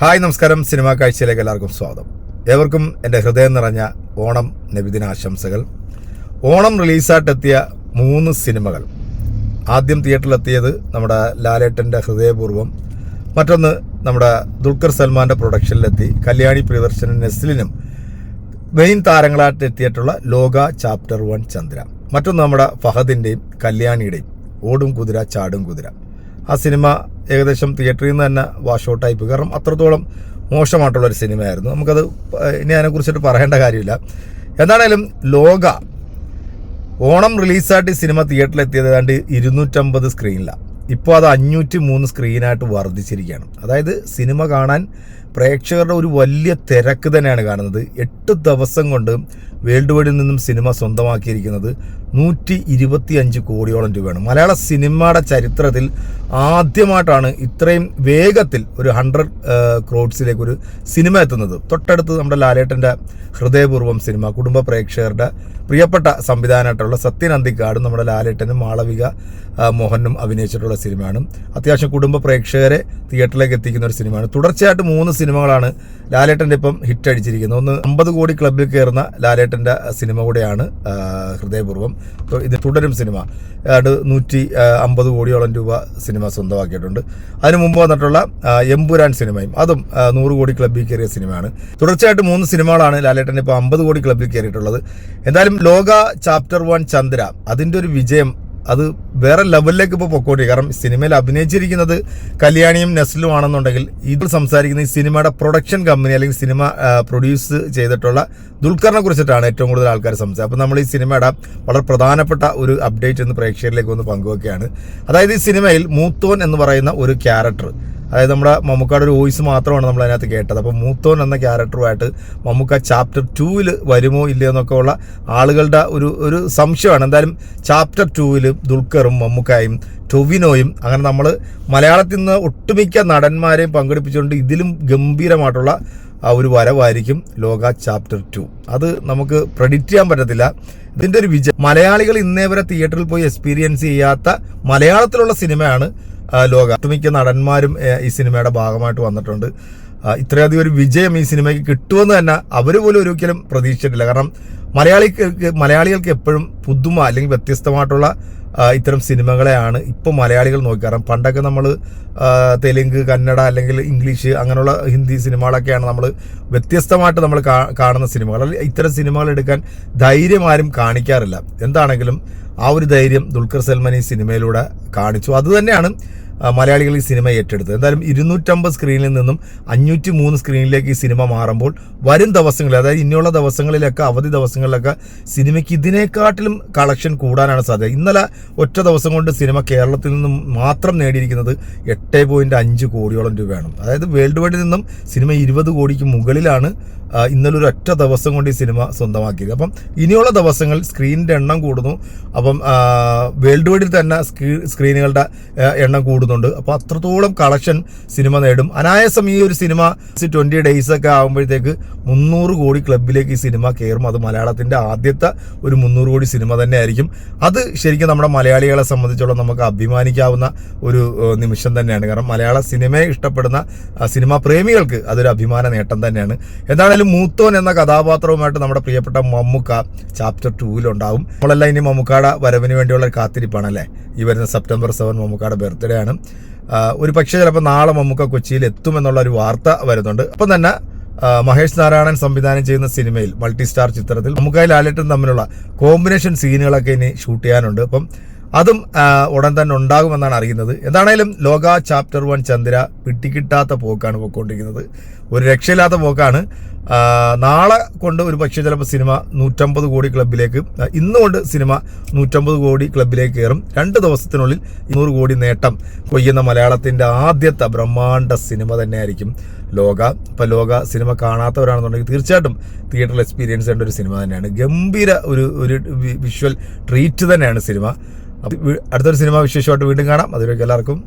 Hi നമസ്കാരം. Cinema കാഴ്ചയിലേക്ക് എല്ലാവർക്കും സ്വാഗതം. ഏവർക്കും എന്റെ ഹൃദയം നിറഞ്ഞ ഓണം നബിദിന ആശംസകൾ ഓണം റിലീസായിട്ടെത്തിയ മൂന്ന് സിനിമകൾ. ആദ്യം തിയേറ്ററിലെത്തിയത് നമ്മുടെ ലാലേട്ടന്റെ ഹൃദയപൂർവം. മറ്റൊന്ന് നമ്മുടെ ദുൽഖർ സൽമാന്റെ പ്രൊഡക്ഷനിലെത്തി. കല്യാണി പ്രിയദർശനും നെസ്ലിനും മെയിൻ താരങ്ങളായിട്ട് എത്തിയിട്ടുള്ള ലോക ചാപ്റ്റർ വൺ ചന്ദ്ര. മറ്റൊന്ന് നമ്മുടെ ഫഹദിന്റെയും കല്യാണിയുടെയും. ഓടും കുതിര ചാടും കുതിര. ആ സിനിമ ഏകദേശം തിയേറ്ററിൽ നിന്ന് തന്നെ വാഷ് ഔട്ടായി പോയി. കാരണം അത്രത്തോളം മോശമായിട്ടുള്ളൊരു സിനിമയായിരുന്നു. നമുക്കത് ഇനി അതിനെക്കുറിച്ചിട്ട് പറയേണ്ട കാര്യമില്ല. എന്താണേലും ലോക ഓണം റിലീസായിട്ട് ഈ സിനിമ തിയേറ്ററിൽ എത്തിയത് ഏതാണ്ട് ഇരുന്നൂറ്റമ്പത് സ്ക്രീനിലാണ് ഇപ്പോൾ അത് അഞ്ഞൂറ്റി മൂന്ന് സ്ക്രീനായിട്ട് വർദ്ധിച്ചിരിക്കുകയാണ്. അതായത് സിനിമ കാണാൻ പ്രേക്ഷകരുടെ ഒരു വലിയ തിരക്ക് തന്നെയാണ് കാണുന്നത്. എട്ട് ദിവസം കൊണ്ട് വേൾഡ് വൈഡിൽ നിന്നും സിനിമ സ്വന്തമാക്കിയിരിക്കുന്നത് നൂറ്റി ഇരുപത്തി അഞ്ച് കോടിയോളം രൂപയാണ്. മലയാള സിനിമയുടെ ചരിത്രത്തിൽ ആദ്യമായിട്ടാണ് ഇത്രയും വേഗത്തിൽ ഒരു ഹൺഡ്രഡ് ക്രോഡ്സിലേക്ക് ഒരു സിനിമ എത്തുന്നത്. തൊട്ടടുത്ത് നമ്മുടെ ലാലേട്ടന്റെ ഹൃദയപൂർവം സിനിമ കുടുംബ പ്രേക്ഷകരുടെ പ്രിയപ്പെട്ട സംവിധാനമായിട്ടുള്ള സത്യൻ അന്തിക്കാടും നമ്മുടെ ലാലേട്ടനും മാളവിക മോഹനും അഭിനയിച്ചിട്ടുള്ള സിനിമയാണ്. അത്യാവശ്യം കുടുംബ പ്രേക്ഷകരെ തിയേറ്ററിലേക്ക് എത്തിക്കുന്ന ഒരു സിനിമയാണ്. തുടർച്ചയായിട്ട് മൂന്ന് സിനിമകളാണ് ലാലേട്ടന്റെ ഇപ്പം ഹിറ്റ് അടിച്ചിരിക്കുന്നത്. ഒന്ന് അമ്പത് കോടി ക്ലബിൽ കയറുന്ന ലാലേട്ടന്റെ സിനിമ കൂടെയാണ് ഹൃദയപൂർവം. ഇത് തുടരും സിനിമ. അത് നൂറ്റി അമ്പത് കോടിയോളം രൂപ സിനിമ സ്വന്തമാക്കിയിട്ടുണ്ട്. അതിനു മുമ്പ് വന്നിട്ടുള്ള എമ്പുരാൻ സിനിമയും അതും നൂറ് കോടി ക്ലബിൽ കയറിയ സിനിമയാണ്. തുടർച്ചയായിട്ട് മൂന്ന് സിനിമകളാണ് ലാലേട്ടൻ ഇപ്പോൾ അമ്പത് കോടി ക്ലബിൽ കയറിയിട്ടുള്ളത്. എന്തായാലും ലോക ചാപ്റ്റർ വൺ ചന്ദ്ര അതിന്റെ ഒരു വിജയം അത് വേറെ ലെവലിലേക്ക് ഇപ്പോൾ പൊക്കോട്ടി. കാരണം സിനിമയിൽ അഭിനയിച്ചിരിക്കുന്നത് കല്യാണിയും നെസ്ലും ആണെന്നുണ്ടെങ്കിൽ ഇതിൽ സംസാരിക്കുന്ന ഈ സിനിമയുടെ പ്രൊഡക്ഷൻ കമ്പനി അല്ലെങ്കിൽ സിനിമ പ്രൊഡ്യൂസ് ചെയ്തിട്ടുള്ള ദുൽഖറിനെ കുറിച്ചിട്ടാണ് ഏറ്റവും കൂടുതൽ ആൾക്കാർ സംസാരിച്ചത് അപ്പോൾ നമ്മൾ ഈ സിനിമയുടെ വളരെ പ്രധാനപ്പെട്ട ഒരു അപ്ഡേറ്റ് എന്ന് പ്രേക്ഷകരിലേക്ക് ഒന്ന് പങ്കുവെക്കുകയാണ്. അതായത് ഈ സിനിമയിൽ മൂത്തോൻ എന്ന് പറയുന്ന ഒരു ക്യാരക്ടർ അതായത് നമ്മുടെ മമ്മൂക്കാടൊരു വോയിസ് മാത്രമാണ് നമ്മൾ അതിനകത്ത് കേട്ടത്. അപ്പോൾ മൂത്തോൻ എന്ന ക്യാരക്ടറുമായിട്ട് മമ്മൂക്ക ചാപ്റ്റർ ടൂവിൽ വരുമോ ഇല്ലയോ എന്നൊക്കെ ഉള്ള ആളുകളുടെ ഒരു ഒരു സംശയമാണ്. എന്തായാലും ചാപ്റ്റർ ടൂവിൽ ദുൽഖറും മമ്മൂക്കായും ടൊവിനോയും അങ്ങനെ നമ്മൾ മലയാളത്തിൽ നിന്ന് ഒട്ടുമിക്ക നടന്മാരെയും പങ്കെടുപ്പിച്ചുകൊണ്ട് ഇതിലും ഗംഭീരമായിട്ടുള്ള ആ ഒരു വരവായിരിക്കും ലോക ചാപ്റ്റർ ടു അത് നമുക്ക് പ്രഡിക്റ്റ് ചെയ്യാൻ പറ്റത്തില്ല. ഇതിന്റെ ഒരു വിജയം. മലയാളികൾ ഇന്നേ വരെ തിയേറ്ററിൽ പോയി എക്സ്പീരിയൻസ് ചെയ്യാത്ത മലയാളത്തിലുള്ള സിനിമയാണ് ലോക ഒട്ടുമിക്ക നടന്മാരും ഈ സിനിമയുടെ ഭാഗമായിട്ട് വന്നിട്ടുണ്ട്. ഇത്രയധികം ഒരു വിജയം ഈ സിനിമയ്ക്ക് കിട്ടുമെന്ന് തന്നെ അവർ പോലും ഒരിക്കലും പ്രതീക്ഷിച്ചിട്ടില്ല. കാരണം മലയാളികൾക്ക് മലയാളികൾക്ക് എപ്പോഴും പുതുമ അല്ലെങ്കിൽ വ്യത്യസ്തമായിട്ടുള്ള ഇത്തരം സിനിമകളെയാണ് ഇപ്പോൾ മലയാളികൾ നോക്കി. കാരണം പണ്ടൊക്കെ നമ്മൾ തെലുങ്ക് കന്നഡ അല്ലെങ്കിൽ ഇംഗ്ലീഷ് അങ്ങനെയുള്ള ഹിന്ദി സിനിമകളൊക്കെയാണ് നമ്മൾ വ്യത്യസ്തമായിട്ട് നമ്മൾ കാണുന്ന സിനിമകൾ. അല്ലെങ്കിൽ ഇത്തരം സിനിമകൾ എടുക്കാൻ ധൈര്യം ആരും കാണിക്കാറില്ല. എന്താണെങ്കിലും ആ ഒരു ധൈര്യം ദുൽഖർ സൽമാൻ ഈ സിനിമയിലൂടെ കാണിച്ചു. അതുതന്നെയാണ് മലയാളികൾ ഈ സിനിമ ഏറ്റെടുത്തത്. എന്തായാലും ഇരുന്നൂറ്റമ്പത് സ്ക്രീനിൽ നിന്നും അഞ്ഞൂറ്റി മൂന്ന് സ്ക്രീനിലേക്ക് ഈ സിനിമ മാറുമ്പോൾ വരും ദിവസങ്ങളിൽ അതായത് ഇനിയുള്ള ദിവസങ്ങളിലൊക്കെ അവധി ദിവസങ്ങളിലൊക്കെ സിനിമയ്ക്ക് ഇതിനേക്കാട്ടിലും കളക്ഷൻ കൂടാനാണ് സാധ്യത. ഇന്നലെ ഒറ്റ ദിവസം കൊണ്ട് സിനിമ കേരളത്തിൽ നിന്നും മാത്രം നേടിയിരിക്കുന്നത് എട്ട് പോയിന്റ് അഞ്ച് കോടിയോളം രൂപയാണ്. അതായത് വേൾഡ് വൈഡിൽ നിന്നും സിനിമ ഇരുപത് കോടിക്ക് മുകളിലാണ് ഇന്നലെ ഒരു ഒറ്റ ദിവസം കൊണ്ട് ഈ സിനിമ സ്വന്തമാക്കിയത്. അപ്പം ഇനിയുള്ള ദിവസങ്ങൾ സ്ക്രീനിന്റെ എണ്ണം കൂടുന്നു. അപ്പം വേൾഡ് വൈഡിൽ തന്നെ സ്ക്രീ- സ്ക്രീനുകളുടെ എണ്ണം എണ്ണം കൂടുന്നുണ്ട് അപ്പോൾ അത്രത്തോളം കളക്ഷൻ സിനിമ നേടും. അനായാസം ഈ ഒരു സിനിമ ട്വന്റി ഡേയ്സ് ഒക്കെ ആകുമ്പോഴത്തേക്ക് മുന്നൂറ് കോടി ക്ലബിലേക്ക് ഈ സിനിമ കയറും അത് മലയാളത്തിന്റെ ആദ്യത്തെ ഒരു മുന്നൂറ് കോടി സിനിമ തന്നെ ആയിരിക്കും. അത് ശരിക്കും നമ്മുടെ മലയാളികളെ സംബന്ധിച്ചോളം നമുക്ക് അഭിമാനിക്കാവുന്ന ഒരു നിമിഷം തന്നെയാണ്. കാരണം മലയാള സിനിമയെ ഇഷ്ടപ്പെടുന്ന സിനിമ പ്രേമികൾക്ക് അതൊരു അഭിമാന നേട്ടം തന്നെയാണ്. എന്താണേലും മൂത്തോൻ എന്ന കഥാപാത്രവുമായിട്ട് നമ്മുടെ പ്രിയപ്പെട്ട മമ്മുക്ക ചാപ്റ്റർ ടൂവിലുണ്ടാവും നമ്മളെല്ലാം ഇനി മമ്മുക്കാട വരവിന് വേണ്ടിയുള്ള കാത്തിരിപ്പാണ് അല്ലേ? ഈ വരുന്ന സെപ്റ്റംബർ സെവൻ മമ്മുക്കാട ബർത്ത്ഡേ ആണ്. ഒരു പക്ഷേ ചിലപ്പോൾ നാളെ മമ്മൂക്ക കൊച്ചിയിൽ എത്തുമെന്നുള്ള ഒരു വാർത്ത വരുന്നുണ്ട്. അപ്പം തന്നെ മഹേഷ് നാരായണൻ സംവിധാനം ചെയ്യുന്ന സിനിമയിൽ മൾട്ടി സ്റ്റാർ ചിത്രത്തിൽ മമ്മൂക്കായി ലാലേട്ടൻ തമ്മിലുള്ള കോമ്പിനേഷൻ സീനുകളൊക്കെ ഇനി ഷൂട്ട് ചെയ്യാനുണ്ട്. അപ്പം അതും ഉടൻ തന്നെ ഉണ്ടാകുമെന്നാണ് അറിയുന്നത്. എന്താണേലും ലോക ചാപ്റ്റർ വൺ ചന്ദ്ര പിട്ടിക്കിട്ടാത്ത പോക്കാണ് പോയിക്കൊണ്ടിരിക്കുന്നത്. ഒരു രക്ഷയില്ലാത്ത പോക്കാണ്. നാളെ കൊണ്ട് ഒരു പക്ഷേ ചിലപ്പോൾ സിനിമ നൂറ്റമ്പത് കോടി ക്ലബിലേക്ക് ഇന്ന് കൊണ്ട് സിനിമ നൂറ്റമ്പത് കോടി ക്ലബിലേക്ക് കയറും. രണ്ട് ദിവസത്തിനുള്ളിൽ ഇരുന്നൂറ് കോടി നേട്ടം കൊയ്യുന്ന മലയാളത്തിന്റെ ആദ്യത്തെ ബ്രഹ്മാണ്ഡ സിനിമ തന്നെയായിരിക്കും ലോക. ഇപ്പം ലോക സിനിമ കാണാത്തവരാണെന്നുണ്ടെങ്കിൽ തീർച്ചയായിട്ടും തിയേറ്ററിൽ എക്സ്പീരിയൻസ് ചെയ്യേണ്ട ഒരു സിനിമ തന്നെയാണ്. ഗംഭീര ഒരു ഒരു വിഷ്വൽ ട്രീറ്റ് തന്നെയാണ് സിനിമ. അടുത്തൊരു സിനിമ വിശേഷമായിട്ട് വീണ്ടും കാണാം. അതിലേക്ക് എല്ലാവർക്കും